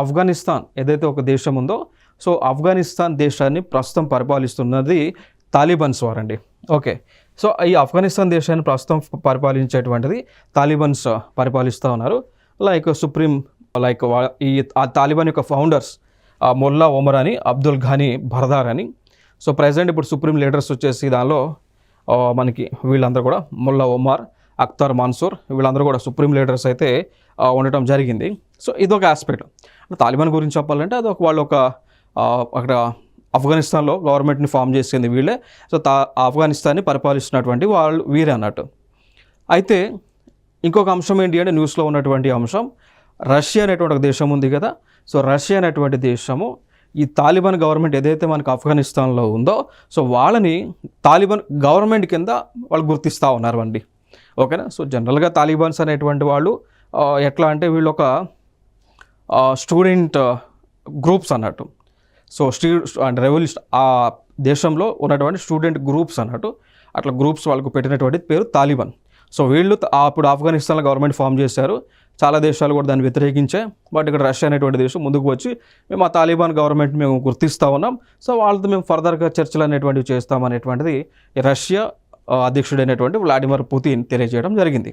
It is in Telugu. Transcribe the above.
ఆఫ్ఘనిస్తాన్ ఏదైతే ఒక దేశం ఉందో సో ఆఫ్ఘనిస్తాన్ దేశాన్ని ప్రస్తుతం పరిపాలిస్తున్నది తాలిబన్స్ వారండి ఓకే. సో ఈ ఆఫ్ఘనిస్తాన్ దేశాన్ని ప్రస్తుతం పరిపాలించేటువంటిది తాలిబన్స్ పరిపాలిస్తూ ఉన్నారు. లైక్ సుప్రీం లైక్ ఈ తాలిబాన్ యొక్క ఫౌండర్స్ మొల్లా ఒమర్ అని అబ్దుల్ ఘనీ భర్దార్ అని. సో ప్రజెంట్ ఇప్పుడు సుప్రీం లీడర్స్ వచ్చేసి దానిలో మనకి వీళ్ళందరూ కూడా మొల్లా ఒమర్ అఖ్తర్ మన్సూర్ వీళ్ళందరూ కూడా సుప్రీం లీడర్స్ అయితే ఉండటం జరిగింది. సో ఇదొక ఆస్పెక్ట్ తాలిబాన్ గురించి చెప్పాలంటే అది ఒక వాళ్ళు ఒక అక్కడ ఆఫ్ఘనిస్తాన్లో గవర్నమెంట్ని ఫామ్ చేసింది వీళ్ళే. సో తా ఆఫ్ఘనిస్తాన్ని పరిపాలిస్తున్నటువంటి వాళ్ళు వీరే అన్నట్టు. అయితే ఇంకొక అంశం ఏంటి అంటే న్యూస్లో ఉన్నటువంటి అంశం రష్యా అనేటువంటి ఒక దేశం ఉంది కదా. సో రష్యా అనేటువంటి దేశము ఈ తాలిబాన్ గవర్నమెంట్ ఏదైతే మనకు ఆఫ్ఘనిస్తాన్లో ఉందో సో వాళ్ళని తాలిబాన్ గవర్నమెంట్ కింద వాళ్ళు గుర్తిస్తూ ఉన్నారు అండి ఓకేనా? సో జనరల్గా తాలిబాన్స్ అనేటువంటి వాళ్ళు ఎట్లా అంటే వీళ్ళు ఒక స్టూడెంట్ గ్రూప్స్ అన్నట్టు. సో స్టూ అండ్ రెవల్యూషన్ ఆ దేశంలో ఉన్నటువంటి స్టూడెంట్ గ్రూప్స్ అన్నట్టు. అట్లా గ్రూప్స్ వాళ్ళకు పెట్టినటువంటి పేరు తాలిబాన్. సో వీళ్ళు అప్పుడు ఆఫ్ఘనిస్తాన్లో గవర్నమెంట్ ఫామ్ చేశారు. చాలా దేశాలు కూడా దాన్ని వ్యతిరేకించే బట్ ఇక్కడ రష్యా అనేటువంటి దేశం ముందుకు వచ్చి మేము ఆ తాలిబాన్ గవర్నమెంట్ మేము గుర్తిస్తూ ఉన్నాం. సో వాళ్ళతో మేము ఫర్దర్గా చర్చలు అనేటువంటివి చేస్తాం అనేటువంటిది రష్యా అధ్యక్షుడైనటువంటి వ్లాడిమిర్ పుతిన్ తెలియజేయడం జరిగింది.